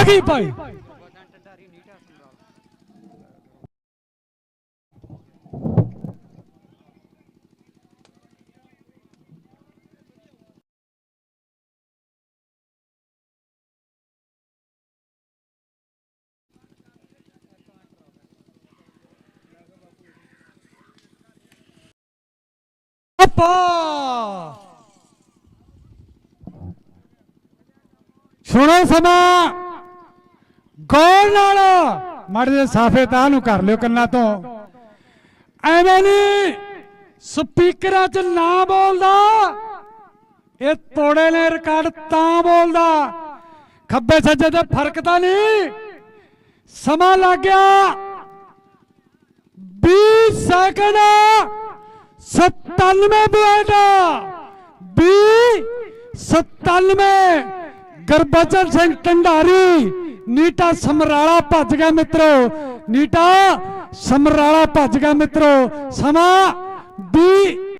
ਆ ਗਈ ਭਾਈ। ਸੁਣੋ ਸਮਾਂ। ਗੌਰ ਨਾਲ ਮਾੜੇ ਜਿਹੇ ਸਾਫੇ ਤਾਂ ਨੂੰ ਕਰ ਲਿਓ ਕੰਨਾਂ ਤੋਂ। ਐਵੇਂ ਨਹੀਂ ਸਪੀਕਰਾਂ 'ਚ ਨਾ ਬੋਲਦਾ, ਇਹ ਤੋੜੇ ਨੇ ਰਿਕਾਰਡ ਤਾਂ ਬੋਲਦਾ। ਖੱਬੇ ਸੱਜੇ ਤੇ ਫ਼ਰਕ ਤਾਂ ਨਹੀਂ ਸਮਾਂ ਲੱਗ ਗਿਆ। 20 ਸੈਕਿੰਡ 97 ਪੁਆਇੰਟ 20 97 ਗੁਰਬਚਨ ਸਿੰਘ ਢੰਡਾਰੀ ਨੀਟਾ ਸਮਰਾਲਾ ਭੱਜ ਗਿਆ ਮਿੱਤਰੋ, ਨੀਟਾ ਸਮਰਾਲਾ ਭੱਜ ਗਿਆ ਮਿੱਤਰੋ, ਸਮਾਂ 20